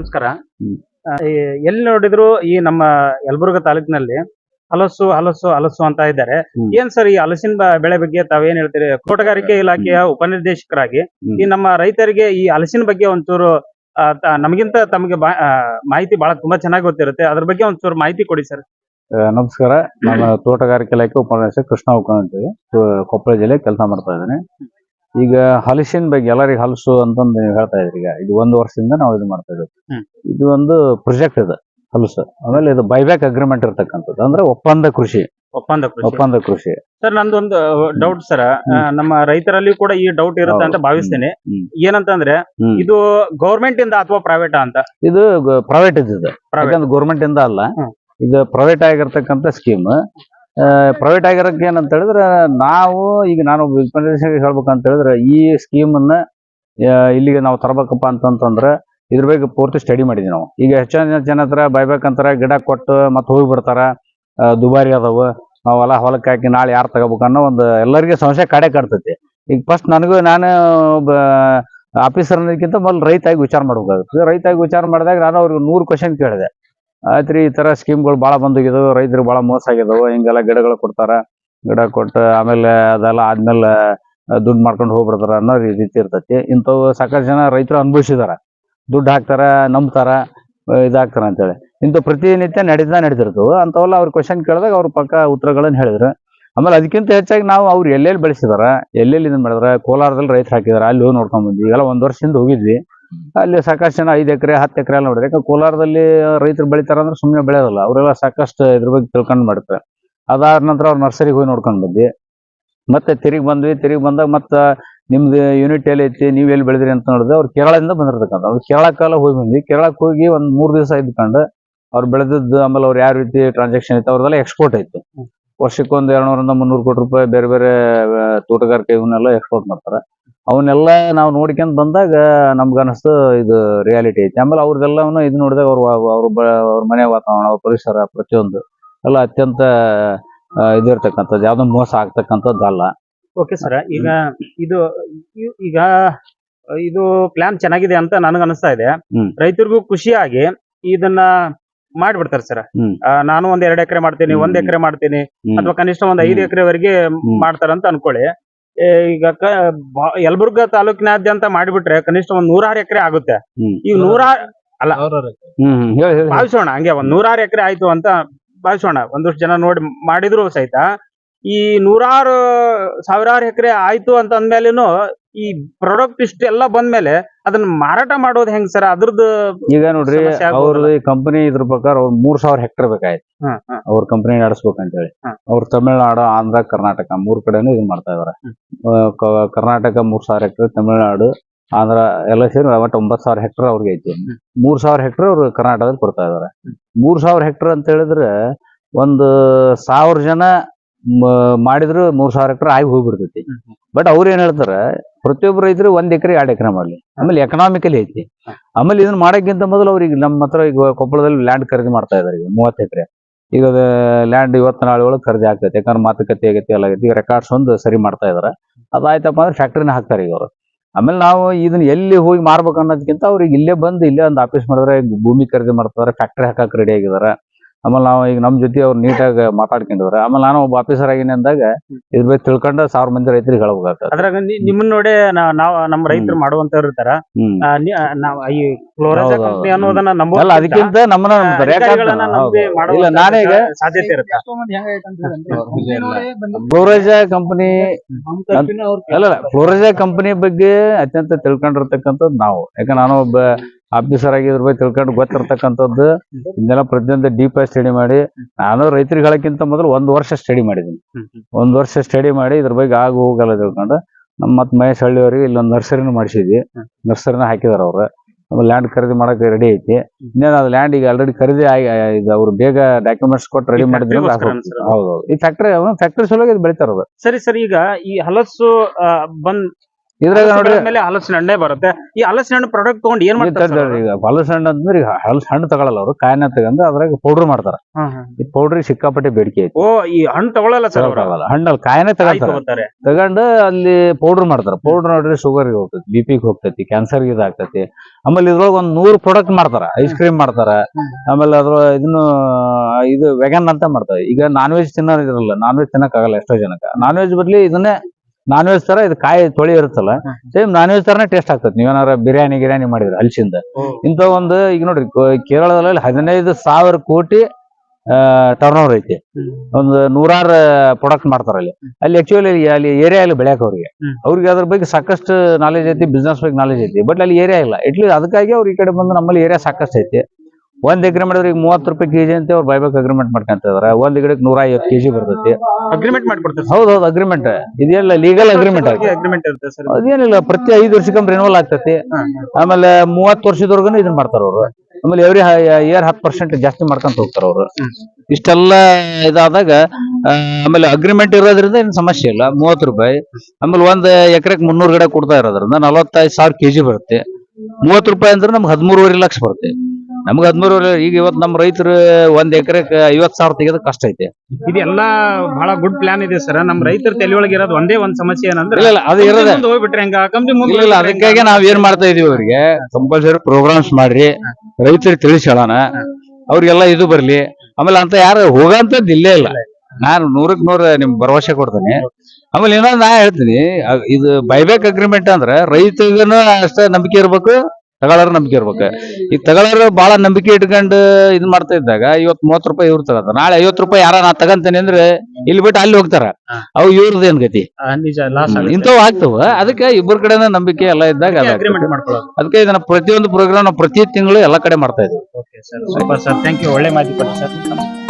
ನಮಸ್ಕಾರ. ಎಲ್ಲಿ ನೋಡಿದ್ರು ಈ ನಮ್ಮ ಯಲಬುರ್ಗ ತಾಲೂಕಿನಲ್ಲಿ ಹಲಸು ಹಲಸು ಹಲಸು ಅಂತ ಇದ್ದಾರೆ. ಏನ್ ಸರ್ ಈ ಹಲಸಿನ ಬೆಳೆ ಬಗ್ಗೆ ತಾವೇನ್ ಹೇಳ್ತೀರಿ? ತೋಟಗಾರಿಕೆ ಇಲಾಖೆಯ ಉಪನಿರ್ದೇಶಕರಾಗಿ. ಈ ನಮ್ಮ ರೈತರಿಗೆ ಈ ಹಲಸಿನ ಬಗ್ಗೆ ಒಂಚೂರು ನಮಗಿಂತ ತಮಗೆ ಮಾಹಿತಿ ಬಹಳ ತುಂಬಾ ಚೆನ್ನಾಗಿ ಗೊತ್ತಿರುತ್ತೆ. ಅದ್ರ ಬಗ್ಗೆ ಒಂಚೂರು ಮಾಹಿತಿ ಕೊಡಿ ಸರ್. ನಮಸ್ಕಾರ. ನಾನು ತೋಟಗಾರಿಕೆ ಇಲಾಖೆ ಉಪನಿರ್ದೇಶಕ ಕೃಷ್ಣ ಉಪ ಕೊಪ್ಪಳ ಜಿಲ್ಲೆ ಕೆಲಸ ಮಾಡ್ತಾ ಇದ್ದೀನಿ. ಈಗ ಹಲಸಿನ ಬಗ್ಗೆ ಎಲ್ಲರಿಗೆ ಹಲಸು ಅಂತಂದು ನೀವು ಹೇಳ್ತಾ ಇದ್ರಿ ಈಗ. ಇದು ಒಂದು ವರ್ಷದಿಂದ ನಾವು ಇದು ಮಾಡ್ತಾ ಇದ್ದೀವಿ ಇದು ಒಂದು ಪ್ರೊಜೆಕ್ಟ್ ಇದೆ ಹಲಸು. ಆಮೇಲೆ ಇದು ಬೈಬ್ಯಾಕ್ ಅಗ್ರಿಮೆಂಟ್ ಇರ್ತಕ್ಕಂಥದ್ದು. ಅಂದ್ರೆ ಒಪ್ಪಂದ ಕೃಷಿ. ಒಪ್ಪಂದ ಕೃಷಿ. ಒಪ್ಪಂದ ಕೃಷಿ. ಸರ್ ನಂದೊಂದು ಡೌಟ್ ಸರ್. ನಮ್ಮ ರೈತರಲ್ಲಿ ಕೂಡ ಈ ಡೌಟ್ ಇರುತ್ತೆ ಅಂತ. ಭಾವಿಸ್ತೇನೆ. ಏನಂತಂದ್ರೆ ಇದು ಗೌರ್ಮೆಂಟ್ ಇಂದ ಅಥವಾ ಪ್ರೈವೇಟ್ ಅಂತ? ಇದು ಪ್ರೈವೇಟ್. ಯಾಕಂದ್ರೆ ಗೌರ್ಮೆಂಟ್ ಇಂದ ಅಲ್ಲ. ಇದು ಪ್ರೈವೇಟ್ ಆಗಿರ್ತಕ್ಕಂಥ ಸ್ಕೀಮ್ ಪ್ರೈವೇಟ್ ಆಗಿರೋಕೆ ಏನಂತ ಹೇಳಿದ್ರೆ ನಾವು ಈಗ ನಾನು ಹೇಳ್ಬೇಕಂತ ಹೇಳಿದ್ರೆ ಈ ಸ್ಕೀಮ್ ಅನ್ನ ಇಲ್ಲಿಗೆ ನಾವು ತರಬೇಕಪ್ಪ ಅಂತಂತಂದ್ರೆ ಇದ್ರ ಬಗ್ಗೆ ಪೂರ್ತಿ ಸ್ಟಡಿ ಮಾಡಿದ್ವಿ ನಾವು. ಈಗ ಹೆಚ್ಚಿನ ಜನ ಹತ್ರ ಬೈಬೇಕಂತಾರ ಗಿಡ ಕೊಟ್ಟು ಮತ್ತೆ ಹೋಗಿ ಬಿಡ್ತಾರ ದುಬಾರಿ ಅದಾವ ನಾವು ಹೊಲ ಹೊಲಕ್ಕೆ ಹಾಕಿ ನಾಳೆ ಯಾರು ತಗೋಬೇಕು ಅನ್ನೋ ಒಂದು ಎಲ್ಲರಿಗೆ ಸಮಸ್ಯೆ ಕಡೆ ಕಟ್ತೈತಿ. ಈಗ ಫಸ್ಟ್ ನನಗೂ ನಾನು ಒಬ್ಬ ಮೊದಲು ರೈತಾಗಿ ವಿಚಾರ ಮಾಡ್ಬೇಕಾಗುತ್ತೆ. ರೈತಾಗಿ ವಿಚಾರ ಮಾಡಿದಾಗ ನಾನು ಅವ್ರಿಗೆ ನೂರು ಕ್ವಶನ್ ಕೇಳಿದೆ. ಆಯ್ತು ರೀ ಈ ಥರ ಸ್ಕೀಮ್ಗಳು ಭಾಳ ಬಂದೋಗಿದ್ದವು ರೈತರು ಭಾಳ ಮೋಸ ಆಗಿದ್ದವು ಹಿಂಗೆಲ್ಲ ಗಿಡಗಳು ಕೊಡ್ತಾರ, ಗಿಡ ಕೊಟ್ಟು ಆಮೇಲೆ ಅದೆಲ್ಲ ಆದ್ಮೇಲೆ ದುಡ್ಡು ಮಾಡ್ಕೊಂಡು ಹೋಗ್ಬಿಡ್ತಾರ ಅನ್ನೋ ರೀತಿ ಇರ್ತೈತಿ. ಇಂಥವು ಸಾಕಷ್ಟು ಜನ ರೈತರು ಅನುಭವಿಸಿದಾರ. ದುಡ್ಡು ಹಾಕ್ತಾರ, ನಂಬ್ತಾರ ಇದಾಗ್ತಾರೆ ಅಂತೇಳಿ. ಇಂಥ ಪ್ರತಿನಿತ್ಯ ನಡೀತಾ ನಡೀತಿರ್ತವೆ. ಅಂಥವೆಲ್ಲ ಅವ್ರ ಕ್ವಶನ್ ಕೇಳಿದಾಗ ಅವ್ರ ಪಕ್ಕ ಉತ್ತರಗಳನ್ನು ಹೇಳಿದ್ರು. ಆಮೇಲೆ ಅದಕ್ಕಿಂತ ಹೆಚ್ಚಾಗಿ ನಾವು ಅವ್ರು ಎಲ್ಲೆಲ್ಲಿ ಬೆಳೆಸಿದಾರ ಎಲ್ಲೆಲ್ಲಿ ಇದನ್ನ ಮಾಡಿದಾರ, ಕೋಲಾರದಲ್ಲಿ ರೈತರು ಹಾಕಿದಾರ, ಅಲ್ಲಿ ಹೋಗಿ ನೋಡ್ಕೊಂಡ್ ಬಂದ್ವಿ. ಒಂದ್ ವರ್ಷದಿಂದ ಹೋಗಿದ್ವಿ. ಅಲ್ಲಿ ಸಾಕಷ್ಟು ಜನ ಐದು ಎಕರೆ ಹತ್ತು ಎಕರೆ ಎಲ್ಲ ನೋಡಿದ್ರೆ ಯಾಕಂದ್ರೆ ಕೋಲಾರದಲ್ಲಿ ರೈತರು ಬೆಳಿತಾರ ಅಂದ್ರೆ ಸುಮ್ಮನೆ ಬೆಳೆಯೋದಲ್ಲ. ಅವರೆಲ್ಲ ಸಾಕಷ್ಟು ಇದ್ರ ಬಗ್ಗೆ ತಿಳ್ಕೊಂಡು ಮಾಡ್ತಾರೆ. ಅದಾದ ನಂತರ ಅವ್ರು ನರ್ಸರಿಗೆ ಹೋಗಿ ನೋಡ್ಕೊಂಡು ಬಂದ್ವಿ. ಮತ್ತೆ ತಿರುಗಿ ಬಂದ್ವಿ ತಿರುಗಿ ಬಂದಾಗ ಮತ್ತೆ ನಿಮ್ದು ಯೂನಿಟ್ ಎಲ್ಲಿ ಐತಿ ನೀವು ಎಲ್ಲಿ ಬೆಳೆದ್ರಿ ಅಂತ ನೋಡಿದ್ರೆ ಅವ್ರು ಕೇರಳದಿಂದ ಬಂದಿರ್ತಕ್ಕಂಥ. ಅವ್ರು ಕೇರಳಕ್ಕೆಲ್ಲ ಹೋಗಿ ಬಂದ್ವಿ. ಕೇರಳಕ್ಕೆ ಹೋಗಿ ಒಂದ್ ಮೂರ್ ದಿವಸ ಇದ್ಕೊಂಡು ಅವ್ರು ಬೆಳೆದದ್ದು ಆಮೇಲೆ ಅವ್ರು ಯಾವ ರೀತಿ ಟ್ರಾನ್ಸಾಕ್ಷನ್ ಐತೆ ಅವ್ರದೆಲ್ಲ ಎಕ್ಸ್ಪೋರ್ಟ್ ಐತಿ. ವರ್ಷಕ್ಕೆ ಒಂದು ಎರಡ್ನೂರಿಂದ ಮುನ್ನೂರು ಕೋಟಿ ರೂಪಾಯಿ ಬೇರೆ ಬೇರೆ ತೋಟಗಾರಿಕೆ ಇವನ್ನೆಲ್ಲ ಎಕ್ಸ್ಪೋರ್ಟ್ ಮಾಡ್ತಾರೆ. ಅವನ್ನೆಲ್ಲ ನಾವು ನೋಡ್ಕೊಂಡ್ ಬಂದಾಗ ನಮ್ಗೆ ಅನಸ್ತು ಇದು ರಿಯಾಲಿಟಿ ಐತಿ. ಆಮೇಲೆ ಅವ್ರದ್ದೆಲ್ಲವನ್ನು ಇದು ನೋಡಿದಾಗ ಅವ್ರ ಅವ್ರ ಬ- ಅವ್ರ ಮನೆ ವಾತಾವರಣ ಅವ್ರ ಪರಿಸರ ಪ್ರತಿಯೊಂದು ಎಲ್ಲ ಅತ್ಯಂತ ಇದಿರ್ತಕ್ಕಂಥದ್ದು. ಯಾವ್ದೋ ಮೋಸ ಆಗ್ತಕ್ಕಂಥದ್ದು ಅಲ್ಲ ಓಕೆ ಸರ್ ಈಗ ಇದು ಈಗ ಇದು ಪ್ಲಾನ್ ಚೆನ್ನಾಗಿದೆ ಅಂತ ನನಗೆ ಅನಿಸ್ತಾ ಇದೆ. ರೈತರಿಗೂ ಖುಷಿಯಾಗಿ ಇದನ್ನ ಮಾಡ್ಬಿಡ್ತಾರೆ ಸರ್ ನಾನು ಒಂದ್ ಎರಡ್ ಎಕರೆ ಮಾಡ್ತೀನಿ ಒಂದ್. ಎಕರೆ ಮಾಡ್ತೀನಿ ಅಥವಾ ಕನಿಷ್ಠ ಒಂದ್ ಐದು. ಎಕರೆವರೆಗೆ ಮಾಡ್ತಾರಂತ ಅನ್ಕೊಳ್ಳಿ. ಈಗ ಕ- ಬಾ- ಯಲಬುರ್ಗಾ ತಾಲೂಕಿನಾದ್ಯಂತ ಮಾಡಿಬಿಟ್ರೆ ಕನಿಷ್ಠ ಒಂದ್ ನೂರಾರು ಎಕರೆ ಆಗುತ್ತೆ. ಹ್ಮ್. ಈಗ ನೂರಾರು ಹ್ಮ್ ಹ್ಮ್ ಹೇಳಿ ಹೇಳಿ. ಭಾವಿಸೋಣ ಹಂಗೆ ಒಂದ್ ನೂರಾರು ಎಕರೆ ಆಯ್ತು ಅಂತ ಭಾವಿಸೋಣ ಒಂದಷ್ಟು ಜನ ನೋಡಿ ಮಾಡಿದ್ರು ಸಹಿತ. ಈ ನೂರಾರು ಸಾವಿರಾರು ಎಕರೆ ಆಯ್ತು ಅಂತ ಅಂದ್ಮೇಲೆನು ಈ ಪ್ರಾಡಕ್ಟ್ ಇಷ್ಟೆಲ್ಲ ಬಂದ್ಮೇಲೆ ಅದನ್ನ ಮಾರಾಟ ಮಾಡೋದು ಹೆಂಗ್ ಸರ್ ಅದ್ರದ್ದು ಈಗ ನೋಡ್ರಿ ಸಮಸ್ಯೆ? ಅವ್ರದ್ದು ಈ ಕಂಪನಿ ಇದ್ರ ಪ್ರಕಾರ ಮೂರ್ ಸಾವಿರ ಹೆಕ್ಟರ್ ಬೇಕಾಯ್ತು ಹ್ಮ್, ಹ್ಮ್, ಅವ್ರ ಕಂಪನಿ ನಡೆಸ್ಬೇಕಂತ ಹೇಳಿ ಅವ್ರ ಅವ್ರು ತಮಿಳ್ನಾಡು ಆಂಧ್ರ ಕರ್ನಾಟಕ ಮೂರ್ ಕಡೆನೂ ಇದು ಮಾಡ್ತಾ ಇದಾರೆ ಹ್ಮ್. ಆ, ಕ- ಕರ್ನಾಟಕ ಮೂರ್ ಸಾವಿರ ಹೆಕ್ಟರ್ ತಮಿಳ್ನಾಡು ಆಂಧ್ರ ಎಲ್ಲ ಸೇರಿ ಒಟ್ಟು ಒಂಬತ್ ಸಾವಿರ ಹೆಕ್ಟರ್ ಅವ್ರಿಗೆ ಐತಿ ಹ್ಮ್. ಮೂರ್ ಸಾವಿರ ಹೆಕ್ಟರ್ ಅವ್ರು ಕರ್ನಾಟಕದಲ್ಲಿ ಕೊಡ್ತಾ ಇದಾರೆ ಹ್ಮ್. ಮೂರ್ ಸಾವಿರ ಹೆಕ್ಟರ್ ಅಂತ ಹೇಳಿದ್ರೆ ಒಂದು ಸಾವಿರ ಜನ ಮ- ಮಾಡಿದ್ರು ಮೂರ್ ಸಾವಿರ ಹೆಕ್ಟರ್ ಆಗಿ ಹೋಗ್ಬಿಡ್ತೈತಿ ಹ್ಮ್. ಬಟ್ ಅವ್ರು ಏನ್ ಹೇಳ್ತಾರೆ ಪ್ರತಿಯೊಬ್ಬರು ರೈತರು ಒಂದ್ ಎಕರೆ ಎರಡು ಎಕರೆ ಮಾಡ್ಲಿ. ಆಮೇಲೆ ಎಕನಾಮಿಕಲಿ ಐತಿ. ಆಮೇಲೆ ಇದನ್ನ ಮಾಡೋಕ್ಕಿಂತ ಮೊದಲು ಅವ್ರಿಗೆ ನಮ್ಮ ಹತ್ರ ಈಗ ಕೊಪ್ಪಳದಲ್ಲಿ ಲ್ಯಾಂಡ್ ಖರೀದಿ ಮಾಡ್ತಾ ಇದಾರೆ ಈಗ ಮೂವತ್ತು ಎಕರೆ. ಈಗ ಲ್ಯಾಂಡ್ ಇವತ್ತು ನಾಳೆ ಒಳಗೆ ಖರೀದಿ ಆಗ್ತೈತೆ. ಯಾಕಂದ್ರೆ ಮಾತುಕತೆ ಆಗೈತಿ ಎಲ್ಲ ಆಗೈತಿ. ಈಗ ರೆಕಾರ್ಡ್ಸ್ ಒಂದು ಸರಿ ಮಾಡ್ತಾ ಇದಾರೆ. ಅದಾಯ್ತಪ್ಪ ಅಂದ್ರೆ ಫ್ಯಾಕ್ಟ್ರಿನ ಹಾಕ್ತಾರೆ ಈಗ ಅವರು. ಆಮೇಲೆ ನಾವು ಇದನ್ನ ಎಲ್ಲಿ ಹೋಗಿ ಮಾರ್ಬೇಕು ಅನ್ನೋದಕ್ಕಿಂತ ಅವ್ರಿಗೆ ಇಲ್ಲೇ ಬಂದು ಇಲ್ಲೇ ಒಂದು ಆಫೀಸ್ ಮಾಡಿದ್ರೆ ಭೂಮಿ ಖರೀದಿ ಮಾಡ್ತಾರೆ ಫ್ಯಾಕ್ಟ್ರಿ ಹಾಕಕ್ ರೆಡಿ ಆಗಿದ್ದಾರೆ ಆಮೇಲೆ ನಾವು ಈಗ ನಮ್ಮ ಜೊತೆ ಅವ್ರು ನೀಟಾಗಿ ಮಾತಾಡ್ಕೊಂಡಿದ್ದಾರೆ ಆಮೇಲೆ ನಾನು ಒಬ್ಬ ಆಫೀಸರ್ ಆಗಿನಿ ಅಂದಾಗ ಇದ್ರ ಬಗ್ಗೆ ತಿಳ್ಕೊಂಡ ಸಾವಿರ ಮಂದಿ ರೈತರಿಗೆ ಹೇಳ್ಬೇಕಾಗ್ತದೆ. ಅದ್ರಾಗ ನಿ- ನಿಮ್ಮನ್ನ ನೋಡಿ ನಾ- ನಾವ್ ನಮ್ಮ ರೈತರು ಮಾಡುವಂತವ್ರು ಇರ್ತಾರ. ಹ್ಮ್. ಆ, ನಿ- ಆ, ನಾವ್ ಈ ಕ್ಲೋರಾಜಾ ಹೌದು, ಕಂಪನಿ ಹೌದು. ಅನ್ನೋದನ್ನ ಅಲ್ಲ ನಂಬೋದಕ್ಕಿಂತ, ಅದಕ್ಕಿಂತ ನಮ್ಮನ್ನ ನಂಬ್ತಾರೆ. ಅಧಿಕಾರಿಗಳನ್ನ ನಂಬಿ ಹೌದು. ಇಲ್ಲ ನಾನೇ ಈಗ ಸಾಧ್ಯತೆ ಇರುತ್ತೆ. ಫ್ಲೋರೈಜಾ ಕಂಪನಿ ಅಲ್ಲ ಫ್ಲೋರೈಜಾ ಕಂಪನಿ ಬಗ್ಗೆ ಅತ್ಯಂತ ತಿಳ್ಕೊಂಡಿರ್ತಕ್ಕಂಥದ್ದು ನಾವು. ಯಾಕಂದ್ರೆ ನಾನು ಒಬ್ಬ ಆಫೀಸರ್ ಆಗಿ ಇದ್ರ ಬಗ್ಗೆ ತಿಳ್ಕೊಂಡು ಗೊತ್ತಿರ್ತಕ್ಕಂಥದ್ದು ಇದೆಲ್ಲ ಪ್ರತಿಯೊಂದು ಡೀಪ್ ಆಗಿ ಸ್ಟಡಿ ಮಾಡಿ ನಾನು ರೈತರಿಗೆ ಹೇಳಕ್ಕಿಂತ ಮೊದಲು ಒಂದು ವರ್ಷ ಸ್ಟಡಿ ಮಾಡಿದ್ದೀನಿ. ಒಂದು ವರ್ಷ ಸ್ಟಡಿ ಮಾಡಿ ಇದ್ರ ಬಗ್ಗೆ ಆಗು ಹೋಗಲ್ಲ ತಿಳ್ಕೊಂಡು ನಮ್ಮ ಮತ್ತೆ ಮಹೇಶ್ ಹಳ್ಳಿ ಅವರಿಗೆ ಇಲ್ಲೊಂದು ನರ್ಸರಿನ ಮಾಡಿಸಿದ್ವಿ. ನರ್ಸರಿನ ಹಾಕಿದಾರೆ ಅವ್ರು. ಆಮೇಲೆ ಲ್ಯಾಂಡ್ ಖರೀದಿ ಮಾಡಕ್ಕೆ ರೆಡಿ ಐತಿ. ಇನ್ನೇನು ಅದು ಲ್ಯಾಂಡ್ ಈಗ ಆಲ್ರೆಡಿ ಖರೀದಿ ಆಗಿ ಈಗ ಅವ್ರು ಬೇಗ ಡಾಕ್ಯುಮೆಂಟ್ಸ್ ಕೊಟ್ಟು ರೆಡಿ ಮಾಡಿದ್ರೆ ಹೌದೌದು. ಈ ಫ್ಯಾಕ್ಟ್ರಿ ಫ್ಯಾಕ್ಟ್ರಿ ಸಲುವಾಗಿ ಇದು ಸರಿ ಸರಿ ಸರ್ ಈಗ ಈ ಹಲಸು ಬಂದ್ ಇದ್ರಾಗ ನೋಡ್ರಿ ಮೇಲೆ ಹಲಸಿನ ಹಣ್ಣೆ ಬರುತ್ತೆ. ಈ ಹಲಸಿನ ಹಣ್ಣು ಪ್ರಾಡಕ್ಟ್ ತಗೊಂಡ್ ಏನ್ ಮಾಡ್ತಾರೆ ತರ ಈಗ ಹಲಸಿನ ಹಣ್ಣು ಅಂದ್ರೆ ಈಗ ಹಲಸು ಹಣ್ಣು ತಗೊಳಲ್ಲ ಅವರು ಕಾಯಿನ ತಗೊಂಡು ಅದ್ರಾಗ ಪೌಡರ್ ಮಾಡ್ತಾರ. ಈ ಪೌಡ್ರಿಗೆ ಸಿಕ್ಕಾಪಟ್ಟೆ ಬೇಡಿಕೆ ಐತಿ. ಓ ಈ ಹಣ್ಣು ತಗೊಳಲ್ಲ ಸರ್ ತಗೊಳಲ್ಲ ಹಣ್ಣಲ್ಲಿ ಕಾಯಿನೇ ತಗೋತಾರೆ ತಗೊಂಡು ಅಲ್ಲಿ ಪೌಡರ್ ಮಾಡ್ತಾರ. ಪೌಡರ್ ನೋಡ್ರಿ ಶುಗರ್ಗೆ ಹೋಗ್ತೈತಿ ಬಿ ಪಿಗೆ ಹೋಗ್ತೈತಿ ಕ್ಯಾನ್ಸರ್ಗೆ ಇದಾಗ್ತೈತಿ ಆಮೇಲೆ ಇದ್ರೊಳಗೆ ಒಂದ್ ನೂರು ಪ್ರಾಡಕ್ಟ್ ಮಾಡ್ತಾರ. ಐಸ್ ಕ್ರೀಮ್ ಮಾಡ್ತಾರ. ಆಮೇಲೆ ಅದ್ರ ಇದನ್ನು ಇದು ವೆಗನ್ ಅಂತ ಮಾಡ್ತಾರೆ. ಈಗ ನಾನ್ ವೆಜ್ ತಿನ್ನೋರು ಇರಲ್ಲ. ನಾನ್ ವೆಜ್ ತಿನ್ನಕ್ಕಾಗಲ್ಲ ಎಷ್ಟೋ ಜನಕ್ಕೆ. ನಾನ್ ವೆಜ್ ಬದ್ಲಿ ಇದನ್ನೇ ನಾನ್ ವೆಜ್ ತರ ಇದು ಕಾಯಿ ತೊಳಿ ಇರುತ್ತಲ್ಲ. ಸೇಮ್ ನಾನ್ ವೆಜ್ ತರನೇ ಟೇಸ್ಟ್ ಆಗ್ತದೆ. ನೀವೇನಾರ ಬಿರಿಯಾನಿ ಗಿರಿಯಾನಿ ಮಾಡಿದ್ರೆ ಅಲ್ಸಿಂದ. ಇಂತ ಇಂಥ ಒಂದು ಈಗ ನೋಡ್ರಿ ಕೇರಳದಲ್ಲಿ ಹದಿನೈದು ಸಾವಿರ ಕೋಟಿ ಟರ್ನ್ ಓವರ್ ಐತಿ. ಒಂದು ನೂರಾರು ಪ್ರಾಡಕ್ಟ್ ಮಾಡ್ತಾರ ಅಲ್ಲಿ. ಅಲ್ಲಿ ಆಕ್ಚುಲಿ ಅಲ್ಲಿ ಏರಿಯಾ ಇಲ್ಲ ಬೆಳೆಯಕ್ ಅವ್ರಿಗೆ. ಅವ್ರಿಗೆ ಅದ್ರ ಬಗ್ಗೆ ಸಾಕಷ್ಟು ನಾಲೆಜ್ ಐತಿ ಬಿಸ್ನೆಸ್ ಬಗ್ಗೆ ನಾಲೆಜ್ ಐತಿ. ಬಟ್ ಅಲ್ಲಿ ಏರಿಯಾ ಇಲ್ಲ. ಇಟ್ಲಿ ಅದಕ್ಕಾಗಿ ಅವ್ರು ಈ ಕಡೆ ಬಂದು ನಮ್ಮಲ್ಲಿ ಏರಿಯಾ ಸಾಕಷ್ಟು ಐತಿ. ಒಂದ್ ಎಕರೆ ಮಾಡಿದ್ರೆ ಈಗ ಮೂವತ್ತು ರೂಪಾಯಿ ಕೆಜಿ ಅಂತ ಅವ್ರು ಬೈಬೇಕು ಅಗ್ರಿಮೆಂಟ್ ಮಾಡ್ಕೊಂತ ಇದಾರೆ. ಒಂದ್ ಗಿಡಕ್ಕೆ ನೂರ ಐವತ್ತು ಕೆಜಿ ಬರ್ತೈತಿ. ಅಗ್ರಿಮೆಂಟ್ ಮಾಡ್ಕೊಡ್ತಾರೆ ಹೌದು ಹೌದು ಅಗ್ರಿಮೆಂಟ್ ಇದೆಲ್ಲ ಲೀಗಲ್ ಅಗ್ರಿಮೆಂಟ್ ಆಗಿ ಅಗ್ರಿಮೆಂಟ್ ಇರುತ್ತೆ ಸರ್ ಅದೇನಿಲ್ಲ ಪ್ರತಿ ಐದು ವರ್ಷಕ್ಕೊಮ್ಮೆ ರಿನವಲ್ ಆಗ್ತೈತಿ. ಆಮೇಲೆ ಮೂವತ್ತು ವರ್ಷದವರೆಗೂ ಇದನ್ನ ಮಾಡ್ತಾರ ಅವರು. ಆಮೇಲೆ ಎವ್ರಿ ಇಯರ್ ಹತ್ತು ಪರ್ಸೆಂಟ್ ಜಾಸ್ತಿ ಮಾಡ್ಕೊಂತ ಹೋಗ್ತಾರ ಅವರು. ಇಷ್ಟೆಲ್ಲ ಇದಾದಾಗ ಆಮೇಲೆ ಅಗ್ರಿಮೆಂಟ್ ಇರೋದ್ರಿಂದ ಏನು ಸಮಸ್ಯೆ ಇಲ್ಲ. ಮೂವತ್ತು ರೂಪಾಯಿ. ಆಮೇಲೆ ಒಂದ್ ಎಕರೆಗೆ ಮುನ್ನೂರು ಗಿಡ ಕೊಡ್ತಾ ಇರೋದ್ರಿಂದ ನಲವತ್ತೈದು ಸಾವಿರ ಕೆಜಿ ಬರುತ್ತೆ. ಮೂವತ್ತು ರೂಪಾಯಿ ಅಂದ್ರೆ ನಮ್ಗೆ ಹದಿಮೂರುವರೆ ಲಕ್ಷ ಬರುತ್ತೆ. ನಮ್ಗೆ ಹದಿಮೂರು ಈಗ ಇವತ್ತು ನಮ್ಮ ರೈತರು ಒಂದ್ ಎಕರೆಗೆ ಐವತ್ ಸಾವಿರ ತೆಗೆದು ಕಷ್ಟ ಐತೆ. ಇದೆಲ್ಲ ಬಹಳ ಗುಡ್ ಪ್ಲಾನ್ ಇದೆ ಸರ್. ನಮ್ ರೈತರ ತಲೆಯೊಳಗೆ ಇರೋದು ಒಂದೇ ಒಂದ್ ಸಮಸ್ಯೆ ಏನಂದ್ರೆ ಇಲ್ಲ ಇಲ್ಲ ಅದು ಇರೋದೇ ಮುಂದೆ ಹೋಗ್ಬಿಟ್ರೆ ಹಂಗ? ಕಂಪ್ನಿ ಮುಂದೆ ಇಲ್ಲ? ಅದಕ್ಕಾಗಿ ನಾವ್ ಏನ್ ಮಾಡ್ತಾ ಇದೀವಿ ಅವ್ರಿಗೆ? ಕಂಪಲ್ಸರಿ ಪ್ರೋಗ್ರಾಮ್ಸ್ ಮಾಡ್ರಿ. ರೈತರಿಗೆ ತಿಳಿಸಿ ಹೇಳೋಣ ಅವ್ರಿಗೆಲ್ಲ ಇದು ಬರ್ಲಿ. ಆಮೇಲೆ ಅಂತ ಯಾರು ಹೋಗಂತ ಇಲ್ಲೇ ಇಲ್ಲ. ನಾನು ನೂರಕ್ ನೂರ ನಿಮ್ ಭರವಸೆ ಕೊಡ್ತೇನೆ. ಆಮೇಲೆ ಇನ್ನೊಂದು ನಾ ಹೇಳ್ತೀನಿ ಅ- ಇದು ಬೈಬ್ಯಾಕ್ ಅಗ್ರಿಮೆಂಟ್ ಅಂದ್ರೆ ರೈತಗನು ಅಷ್ಟೇ ನಂಬಿಕೆ ಇರ್ಬೇಕು. ತಗೊಳ್ಳೋರು ನಂಬಿಕೆ ಇರ್ಬೇಕು. ಈಗ ತಗೊಳ್ಳೋರು ಬಹಳ ನಂಬಿಕೆ ಇಟ್ಕೊಂಡು ಇದ್ ಮಾಡ್ತಾ ಇದ್ದಾಗ ಇವತ್ ಮೂವತ್ ರೂಪಾಯಿ ಇವ್ರು ತಗೋತಾರ. ನಾಳೆ ಐವತ್ ರೂಪಾಯಿ ಯಾರ ನಾ ತಗಂತೇನೆ ಅಂದ್ರೆ ಇಲ್ಲಿ ಬಿಟ್ಟು ಅಲ್ಲಿ ಹೋಗ್ತಾರ. ಅವು ಇವ್ರದ್ದು ಏನ್ ಗತಿ? ಇಂಥವು ಆಗ್ತವ. ಅದಕ್ಕೆ ಇಬ್ಬರ ಕಡೆನ ನಂಬಿಕೆ ಎಲ್ಲ ಇದ್ದಾಗ ಅದಕ್ಕೆ ಇದನ್ನ ಪ್ರತಿಯೊಂದು ಪ್ರೋಗ್ರಾಮ್ ನಾವು ಪ್ರತಿ ತಿಂಗಳು ಎಲ್ಲ ಕಡೆ ಮಾಡ್ತಾ ಯು ಒಳ್ಳೆ ಮಾಹಿತಿ ಕೊಡಿ ಸರ್